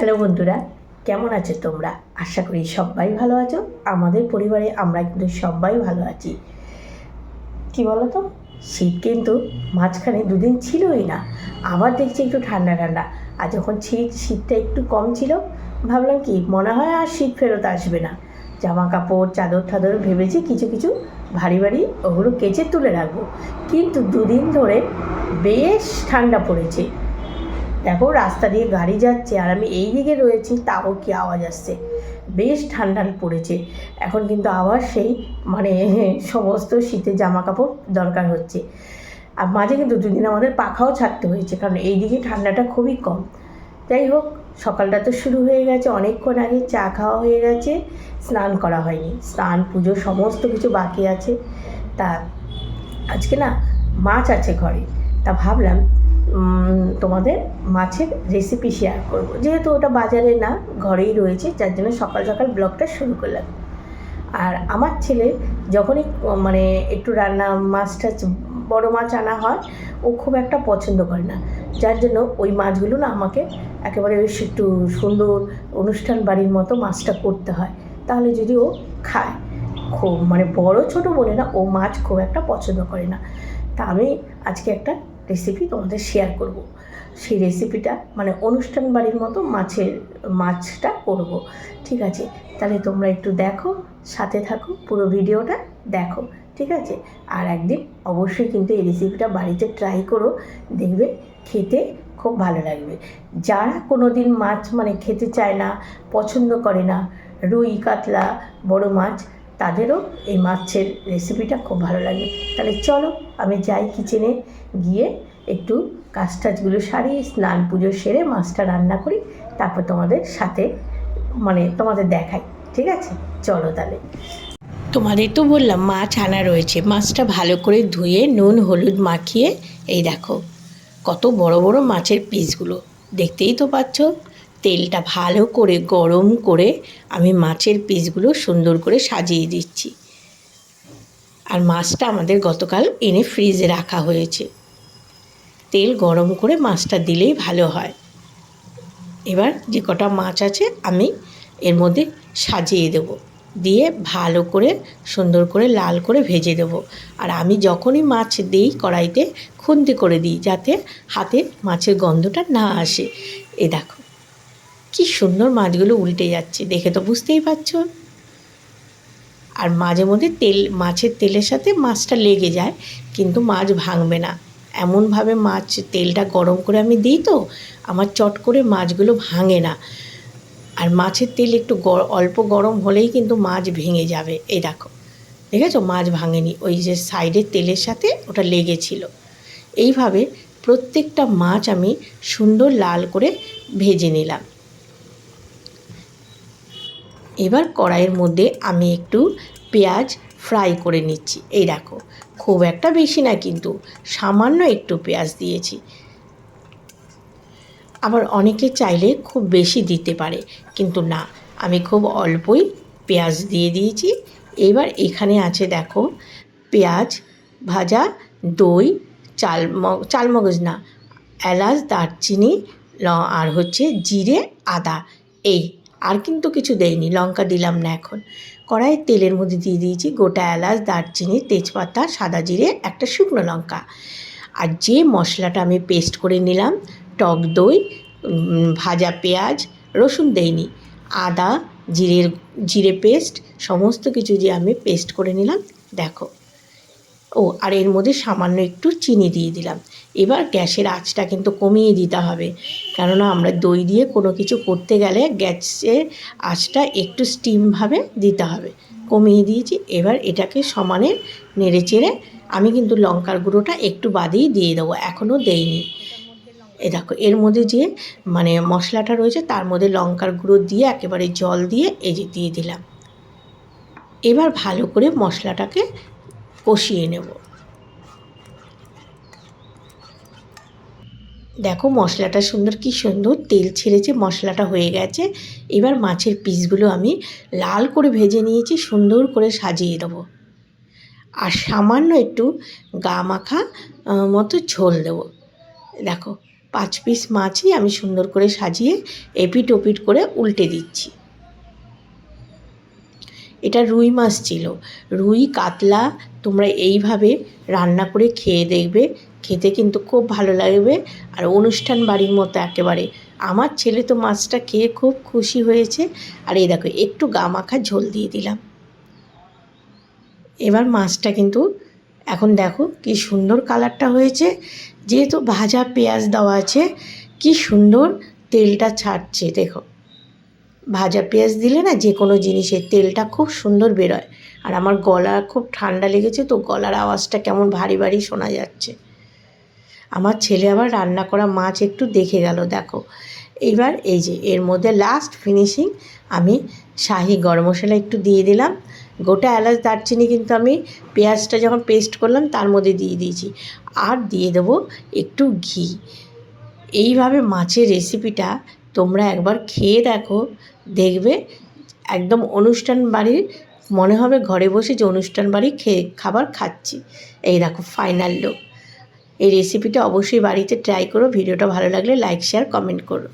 Hello বন্ধুরা, কেমন আছো তোমরা? আশা করি সবাই ভালো আছো। আমাদের পরিবারে আমরা কিন্তু সবাই ভালো আছি। কি বলো তো শীত কিন্তু মাঝখানে দুদিন ছিলই না। আবার দেখছি একটু ঠান্ডা ঠান্ডা। আর যখন শীত, শীতটা একটু কম ছিল, ভাবলাম কি, মনে হয় আর শীত ফেরত আসবে না। জামা কাপড় চাদর ঠাদর ভেবেছি কিছু কিছু ভারী ভারী ওগুলো কেচে তুলে রাখব। কিন্তু দুদিন ধরে বেশ ঠান্ডা পড়েছে। দেখো, রাস্তা দিয়ে গাড়ি যাচ্ছে আর আমি এই দিকে রয়েছি, তাও কি আওয়াজ আসছে? বেশ ঠান্ডা পড়েছে। এখন কিন্তু আবার সেই মানে সমস্ত শীতের জামা কাপড় দরকার হচ্ছে। আর মাঝে কিন্তু দুদিন আমাদের পাখাও ছাড়তে হয়েছে, কারণ এই দিকে ঠান্ডাটা খুবই কম। যাই হোক, সকালটা তো শুরু হয়ে গেছে, অনেকক্ষণ আগে চা খাওয়া হয়ে গেছে, স্নান করা হয়নি। স্নান, পুজো, সমস্ত কিছু বাকি আছে। তা আজকে না মাছ আছে ঘরে। তা ভাবলাম তোমাদের মাছের রেসিপি শেয়ার করব। যেহেতু ওটা বাজারে না, ঘরেই রয়েছে, যার জন্য সকাল সকাল ব্লগটা শুরু করলাম। আর আমার ছেলে যখনই মানে একটু রান্না মাছটা বড় মাছ আনা হয়, ও খুব একটা পছন্দ করে না। যার জন্য ওই মাছগুলো না আমাকে একেবারে বেশ একটু সুন্দর অনুষ্ঠান বাড়ির মতো মাছটা করতে হয়। তাহলে যদি ও খায়, খুব মানে বড় ছোট বলে না, ও মাছ খুব একটা পছন্দ করে না। তা আমি আজকে একটা রেসিপি তোমাদের শেয়ার করব। সেই রেসিপিটা মানে অনুষ্ঠান বাড়ির মতো মাছের, মাছটা করব। ঠিক আছে? তাহলে তোমরা একটু দেখো, সাথে থাকো, পুরো ভিডিওটা দেখো। ঠিক আছে? আর একদিন অবশ্যই কিন্তু এই রেসিপিটা বাড়িতে ট্রাই করো, দেখবে খেতে খুব ভালো লাগবে। যারা কোনো দিন মাছ মানে খেতে চায় না, পছন্দ করে না, রুই, কাতলা, বড় মাছ তাদেরও এই মাছের রেসিপিটা খুব ভালো লাগে। তাহলে চলো, আমি যাই কিচেনে গিয়ে একটু কাজ টাজগুলো সারিয়ে, স্নান পুজো সেরে মাছটা রান্না করি, তারপর তোমাদের সাথে মানে তোমাদের দেখাই, ঠিক আছে? চলো তাহলে। তোমাদের তো বললাম মাছ আনা রয়েছে। মাছটা ভালো করে ধুয়ে, নুন, হলুদ মাখিয়ে, এই দেখো, কত বড় বড় মাছের পিসগুলো দেখতেই তো পাচ্ছ। তেলটা ভালো করে গরম করে আমি মাছের পিসগুলো সুন্দর করে সাজিয়ে দিচ্ছি। আর মাছটা আমাদের গতকাল এনে ফ্রিজে রাখা হয়েছে। তেল গরম করে মাছটা দিলেই ভালো হয়। এবার যে কটা মাছ আছে আমি এর মধ্যে সাজিয়ে দেব। দিয়ে ভালো করে, সুন্দর করে লাল করে ভেজে দেব। আর আমি যখনই মাছ দিই কড়াইতে, খুন্তি করে দিই যাতে হাতে মাছের গন্ধটা না আসে। এ দেখো। কি সুন্দর মাছগুলো উল্টে যাচ্ছে, দেখে তো বুঝতেই পারছ। আর মাঝে মধ্যে তেল, মাছের তেলের সাথে মাছটা লেগে যায়, কিন্তু মাছ ভাঙবে না। এমনভাবে মাছ, তেলটা গরম করে আমি দিই তো, আমার চট করে মাছগুলো ভাঙে না। আর মাছের তেল একটু অল্প গরম হলেই কিন্তু মাছ ভেঙে যাবে, এই দেখো। দেখেছ? মাছ ভাঙেনি, ওই যে সাইডের তেলের সাথে ওটা লেগেছিল। এইভাবে প্রত্যেকটা মাছ আমি সুন্দর লাল করে ভেজে নিলাম। এবার কড়াইয়ের মধ্যে আমি একটু পেঁয়াজ ফ্রাই করে নিচ্ছি। এই দেখো, খুব একটা বেশি না কিন্তু, সামান্য একটু পেঁয়াজ দিয়েছি। আবার অনেকে চাইলে খুব বেশি দিতে পারে, কিন্তু না, আমি খুব অল্পই পেঁয়াজ দিয়ে দিয়েছি। এবার এখানে আছে দেখো, পেঁয়াজ ভাজা, দই, চাল চালমগজ না, এলাচ, দারচিনি আর হচ্ছে জিরে, আদা। এই আর কিন্তু কিছু দেয়নি লঙ্কা দিলাম না এখন। কড়াইয়ের তেলের মধ্যে দিয়ে দিয়েছি গোটা এলাচ, দারচিনি, তেজপাতা, সাদা জিরে, একটা শুকনো লঙ্কা। আর যে মশলাটা আমি পেস্ট করে নিলাম, টক দই ভাজা পেঁয়াজ, রসুন দেইনি, আদা, জিরের, জিরে পেস্ট, সমস্ত কিছু যে আমি পেস্ট করে নিলাম, দেখো। ও, আর এর মধ্যে সামান্য একটু চিনি দিয়ে দিলাম। এবার গ্যাসের আঁচটা কিন্তু কমিয়ে দিতে হবে। কেননা আমরা দই দিয়ে কোনো কিছু করতে গেলে গ্যাসের আঁচটা একটু স্টিমভাবে দিতে হবে। কমিয়ে দিয়েছি, এবার এটাকে সমানে নেড়ে চেড়ে আমি কিন্তু লঙ্কার গুঁড়োটা একটু বাদেই দিয়ে দেবো, এখনও দেইনি। এ দেখো, এর মধ্যে যে মানে মশলাটা রয়েছে তার মধ্যে লঙ্কার গুঁড়ো দিয়ে একেবারে জল দিয়ে এই যে দিয়ে দিলাম। এবার ভালো করে মশলাটাকে কষিয়ে নেব। দেখো মশলাটা সুন্দর, কি সুন্দর তেল ছেড়েছে মশলাটা হয়ে গেছে, এবার মাছের পিসগুলো আমি লাল করে ভেজে নিয়েছি, সুন্দর করে সাজিয়ে দেবো। আর সামান্য একটু গা মাখা মতো ঝোল দেবো। দেখো, পাঁচ পিস মাছই আমি সুন্দর করে সাজিয়ে এপিট ওপিট করে উল্টে দিচ্ছি। এটা রুই মাছ ছিল। রুই, কাতলা তোমরা এইভাবে রান্না করে খেয়ে দেখবে। খেতে কিন্তু খুব ভালো লাগবে। আর অনুষ্ঠান বাড়ির মতো একেবারে। আমার ছেলে তো মাছটা খেয়ে খুব খুশি হয়েছে। আর এই দেখো, একটু গা মাখা ঝোল দিয়ে দিলাম। এবার মাছটা কিন্তু এখন দেখো কি সুন্দর কালারটা হয়েছে। যেহেতু ভাজা পেঁয়াজ দেওয়া আছে, কি সুন্দর তেলটা ছাড়ছে, দেখো। ভাজা পেঁয়াজ দিলে না যে কোনো জিনিসের তেলটা খুব সুন্দর বেরোয়। আর আমার গলা খুব ঠান্ডা লেগেছে তো গলার আওয়াজটা কেমন ভারী ভারী শোনা যাচ্ছে। আমার ছেলে আবার রান্না করা মাছ একটু দেখে গেল, দেখো। এইবার এই যে, এর মধ্যে লাস্ট ফিনিশিং আমি শাহি গরম মশলা একটু দিয়ে দিলাম। গোটা এলাচ দারচিনি কিন্তু আমি পেঁয়াজটা যখন পেস্ট করলাম তার মধ্যে দিয়ে দিয়েছি। আর দিয়ে দেবো একটু ঘি। এইভাবে মাছের রেসিপিটা তোমরা একবার খেয়ে দেখো। দেখবে একদম অনুষ্ঠান বাড়ির মনে হবে ঘরে বসে যে অনুষ্ঠান বাড়ি খেয়ে খাবার খাচ্ছি। এই দেখো ফাইনাল লোক এই রেসিপিটা অবশ্যই বাড়িতে ট্রাই করো। ভিডিওটা ভালো লাগলে লাইক শেয়ার কমেন্ট করো।